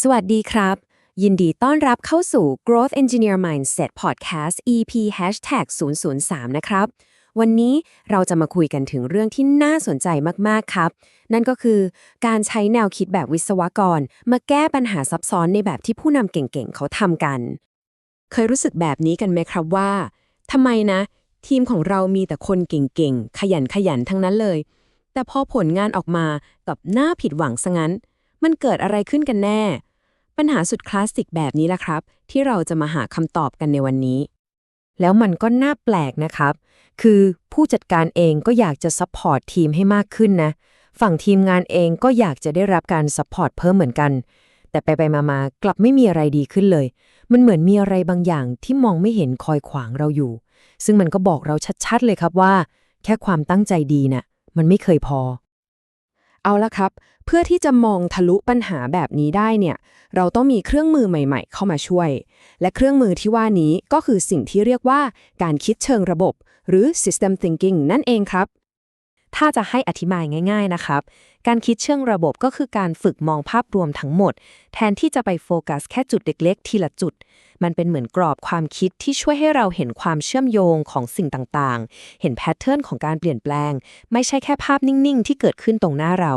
สวัสดีครับ ยินดีต้อนรับเข้าสู่ Growth Engineer Mindset Podcast EP Hashtag 003 นะครับ วันนี้เราจะมาคุยกันถึงเรื่องที่น่าสนใจมาก ๆ ครับ นั่นก็คือการใช้แนวคิดแบบวิศวกร มาแก้ปัญหาซับซ้อนในแบบที่ผู้นำเก่งๆ เขาทำกัน เคยรู้สึกแบบนี้กันไหมครับว่าทำไมนะ ทีมของเรามีแต่คนเก่งๆ ขยันขยันทั้งนั้นเลย แต่พอผลงานออกมากับหน้าผิดหวังซะงั้น มันเกิดอะไรขึ้นกันแน่ ปัญหาสุดคลาสสิกแบบนี้แหละครับ ที่เราจะมาหาคำตอบกันในวันนี้ แล้วมันก็น่าแปลกนะครับ คือผู้จัดการเองก็อยากจะซัพพอร์ตทีมให้มากขึ้นนะ ฝั่งทีมงานเองก็อยากจะได้รับการซัพพอร์ตเพิ่มเหมือนกัน แต่ไปไปมากลับไม่มีอะไรดีขึ้นเลย มันเหมือนมีอะไรบางอย่างที่มองไม่เห็นคอยขวางเราอยู่ ซึ่งมันก็บอกเราชัดๆเลยครับว่า แค่ความตั้งใจดีน่ะมันไม่เคยพอ เอาละครับ เพื่อที่จะมองทะลุปัญหาแบบนี้ได้เนี่ย เราต้องมีเครื่องมือใหม่ ๆ เข้ามาช่วย และเครื่องมือที่ว่านี้ก็คือสิ่งที่เรียกว่าการคิดเชิงระบบ หรือ system thinking นั่นเองครับ ถ้าจะให้อธิบายง่าย ๆนะครับ การคิดเชิงระบบก็คือการฝึกมองภาพรวมทั้งหมด แทนที่จะไปโฟกัสแค่จุดเล็กๆ ทีละจุด มันเป็นเหมือนกรอบความคิดที่ช่วยให้เราเห็นความเชื่อมโยงของสิ่งต่างๆ เห็นแพทเทิร์นของการเปลี่ยนแปลง ไม่ใช่แค่ภาพนิ่งๆ ที่เกิดขึ้นตรงหน้าเรา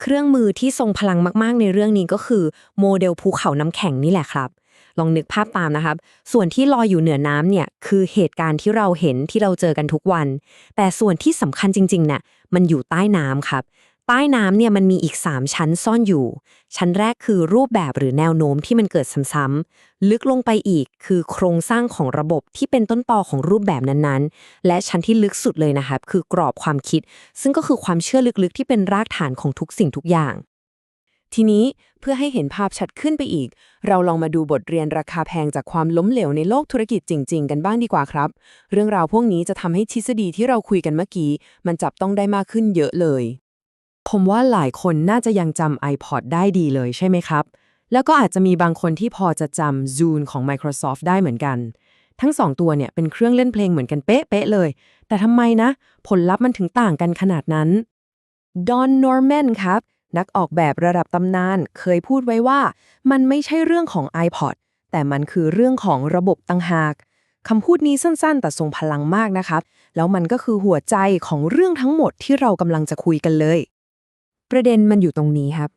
เครื่องมือที่ทรงพลังมากๆ ในเรื่องนี้ก็คือโมเดลภูเขาน้ำแข็งนี่แหละครับ ลองนึกภาพตามนะครับ ส่วนที่ลอยอยู่เหนือน้ำเนี่ยคือเหตุการณ์ที่เราเห็นที่เราเจอกันทุกวัน แต่ส่วนที่สำคัญจริงๆเนี่ยมันอยู่ใต้น้ำครับ ใต้น้ำเนี่ยมันมีอีก 3 ชั้นซ่อนอยู่ ชั้นแรกคือรูปแบบหรือแนวโน้มที่มันเกิดซ้ำๆลึกลงไปอีกคือโครงสร้างของระบบที่เป็นต้นตอของรูปแบบนั้นๆ และชั้นที่ลึกสุดเลยนะครับคือกรอบความคิด ซึ่งก็คือความเชื่อลึกๆที่เป็นรากฐานของทุกสิ่งทุกอย่าง ทีนี้เพื่อให้เห็นภาพชัดขึ้นไปอีก เราลองมาดูบทเรียนราคาแพงจากความล้มเหลวในโลกธุรกิจจริง ๆ กันบ้างดีกว่าครับ เรื่องราวพวกนี้จะทำให้ทฤษฎีที่เราคุยกันเมื่อกี้ มันจับต้องได้มากขึ้นเยอะเลย ผมว่าหลายคนน่าจะยังจำ iPod ได้ดีเลยใช่ไหมครับ แล้วก็อาจจะมีบางคนที่พอจะจำ Zune ของ Microsoft ได้เหมือนกัน ทั้งสองตัวเนี่ยเป็นเครื่องเล่นเพลงเหมือนกันเป๊ะๆเลย แต่ทำไมนะ ผลลัพธ์มันถึงต่างกันขนาดนั้นดอนนอร์แมนครับ นักออกแบบระดับตำนานเคยพูดไว้ว่า มันไม่ใช่เรื่องของ iPod แต่มันคือเรื่องของระบบตั้งหากคำพูดนี้สั้นๆ แต่ทรงพลังมากนะครับ แล้วมันก็คือหัวใจของเรื่องทั้งหมดที่เรากำลังจะคุยกันเลย ประเด็นมันอยู่ตรงนี้ครับ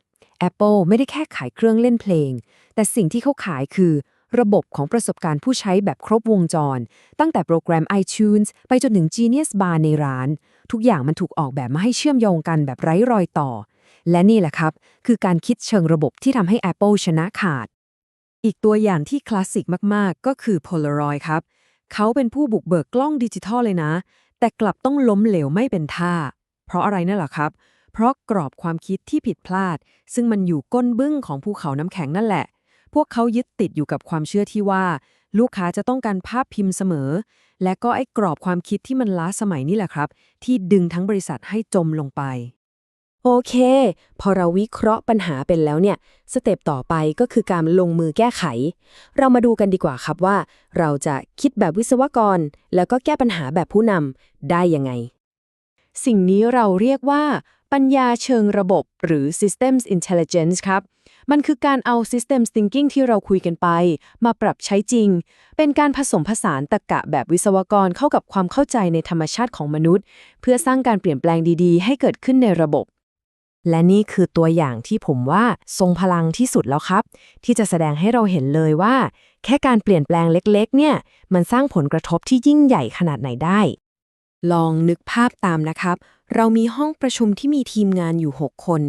Apple ไม่ได้แค่ขายเครื่องเล่นเพลง แต่สิ่งที่เขาขายคือ ระบบของประสบการณ์ผู้ใช้แบบครบวงจร ตั้งแต่โปรแกรม iTunes ไปจนถึง Genius Bar ในร้าน ทุกอย่างมันถูกออกแบบมาให้เชื่อมโยงกันแบบไร้รอยต่อ และนี่แหละครับ คือการคิดเชิงระบบที่ทำให้ Apple ชนะขาด อีกตัวอย่างที่คลาสสิกมาก ๆ ก็คือ Polaroid ครับ เขาเป็นผู้บุกเบิกกล้องดิจิทัลเลยนะ แต่กลับต้องล้มเหลวไม่เป็นท่า เพราะอะไรนั่นแหละครับ เพราะกรอบความคิดที่ผิดพลาด ซึ่งมันอยู่ก้นบึ้งของภูเขาน้ำแข็งนั่นแหละ พวกเขายึดติดอยู่กับความเชื่อที่ว่า ลูกค้าจะต้องการภาพพิมพ์เสมอ และก็ไอ้กรอบความคิดที่มันล้าสมัยนี่แหละครับ ที่ดึงทั้งบริษัทให้จมลงไป โอเค พอเราวิเคราะห์ปัญหาเป็นแล้วเนี่ย สเต็ปต่อไปก็คือการลงมือแก้ไข เรามาดูกันดีกว่าครับว่า เราจะคิดแบบวิศวกร แล้วก็แก้ปัญหาแบบผู้นำได้ยังไง สิ่งนี้เราเรียกว่า ปัญญาเชิงระบบหรือ Systems Intelligence ครับ มันคือการเอา Systems Thinking ที่เราคุยกันไป มาปรับใช้จริง เป็นการผสมผสานตรรกะแบบวิศวกรเข้ากับความเข้าใจในธรรมชาติของมนุษย์ เพื่อสร้างการเปลี่ยนแปลงดีๆ ให้เกิดขึ้นในระบบ และนี่คือตัวอย่างที่ผมว่าทรงพลังที่สุดแล้วครับ ที่จะแสดงให้เราเห็นเลยว่า แค่การเปลี่ยนแปลงเล็กๆ เนี่ย มันสร้างผลกระทบที่ยิ่งใหญ่ขนาดไหนได้ ลองนึกภาพตามนะครับ เรามีห้องประชุมที่มีทีมงานอยู่ 6 คน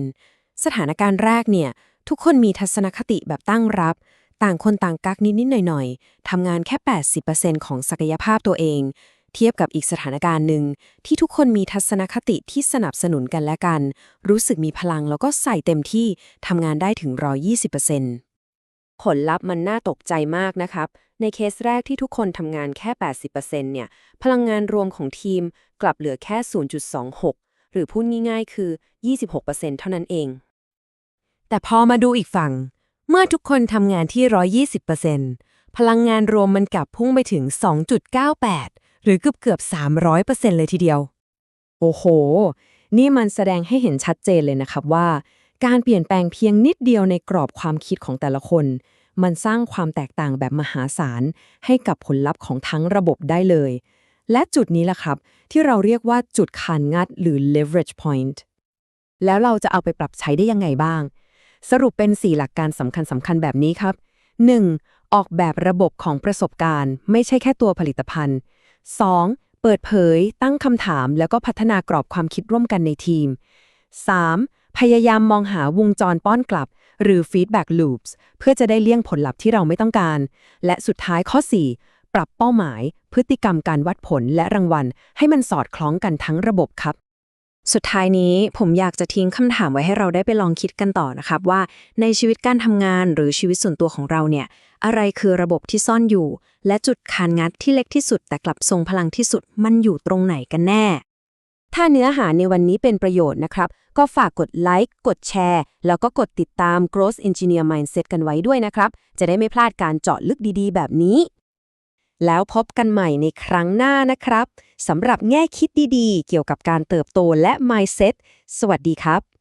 สถานการณ์แรกเนี่ย ทุกคนมีทัศนคติแบบตั้งรับ ต่างคนต่างกักนิดๆหน่อยๆทำงานแค่ 80%ของศักยภาพตัวเอง เทียบกับอีกสถานการณ์หนึ่ง ที่ทุกคนมีทัศนคติที่สนับสนุนกันและกัน รู้สึกมีพลังแล้วก็ใส่เต็มที่ทำงานได้ถึง 120%ผลลัพธ์มันน่าตกใจมากนะครับ ในเคสแรกที่ทุกคนทำงานแค่ 80%เนี่ย พลังงานรวมของทีมกลับเหลือแค่ 0.26 หรือพูดง่ายๆ คือ 26%เท่านั้นเอง แต่พอมาดูอีกฝั่ง เมื่อทุกคนทำงานที่ 120%พลังงานรวมมันกลับพุ่งไปถึง 2.98 หรือเกือบเกือบ300%เลยทีเดียว โอ้โห นี่มันแสดงให้เห็นชัดเจนเลยนะครับว่า การเปลี่ยนแปลงเพียงนิดเดียวในกรอบความคิดของแต่ละคน มันสร้างความแตกต่างแบบมหาศาล ให้กับผลลัพธ์ของทั้งระบบได้เลย และจุดนี้แหละครับ ที่เราเรียกว่าจุดขานงัดหรือ leverage point แล้วเราจะเอาไปปรับใช้ได้ยังไงบ้าง สรุปเป็น 4 หลักการสำคัญสำคัญแบบนี้ครับ 1. ออกแบบระบบของประสบการณ์ ไม่ใช่แค่ตัวผลิตภัณฑ์ 2. เปิดเผย ตั้งคำถาม แล้วก็พัฒนากรอบความคิดร่วมกันในทีม 3. พยายามมองหาวงจรป้อนกลับ หรือ feedback loops เพื่อจะได้เลี่ยงผลลัพธ์ที่เราไม่ต้องการ และสุดท้ายข้อ 4 ปรับเป้าหมาย พฤติกรรมการวัดผลและรางวัล ให้มันสอดคล้องกันทั้งระบบครับสุดท้ายนี้ผมอยากจะทิ้งคำถามไว้ให้เราได้ไปลองคิดกันต่อนะครับว่าในชีวิตการทำงานหรือชีวิตส่วนตัวของเราเนี่ย อะไรคือระบบที่ซ่อนอยู่ และจุดคานงัดที่เล็กที่สุดแต่กลับทรงพลังที่สุดมันอยู่ตรงไหนกันแน่ ถ้าเนื้อหาในวันนี้เป็นประโยชน์นะครับ ก็ฝากกดไลค์กดแชร์ แล้วก็กดติดตาม Growth Engineer Mindset กันไว้ด้วยนะครับ จะได้ไม่พลาดการเจาะลึกดีๆ แบบนี้ แล้วพบกันใหม่ในครั้งหน้านะครับสำหรับแง่คิดดีๆ เกี่ยวกับการเติบโตและ Mindset สวัสดีครับ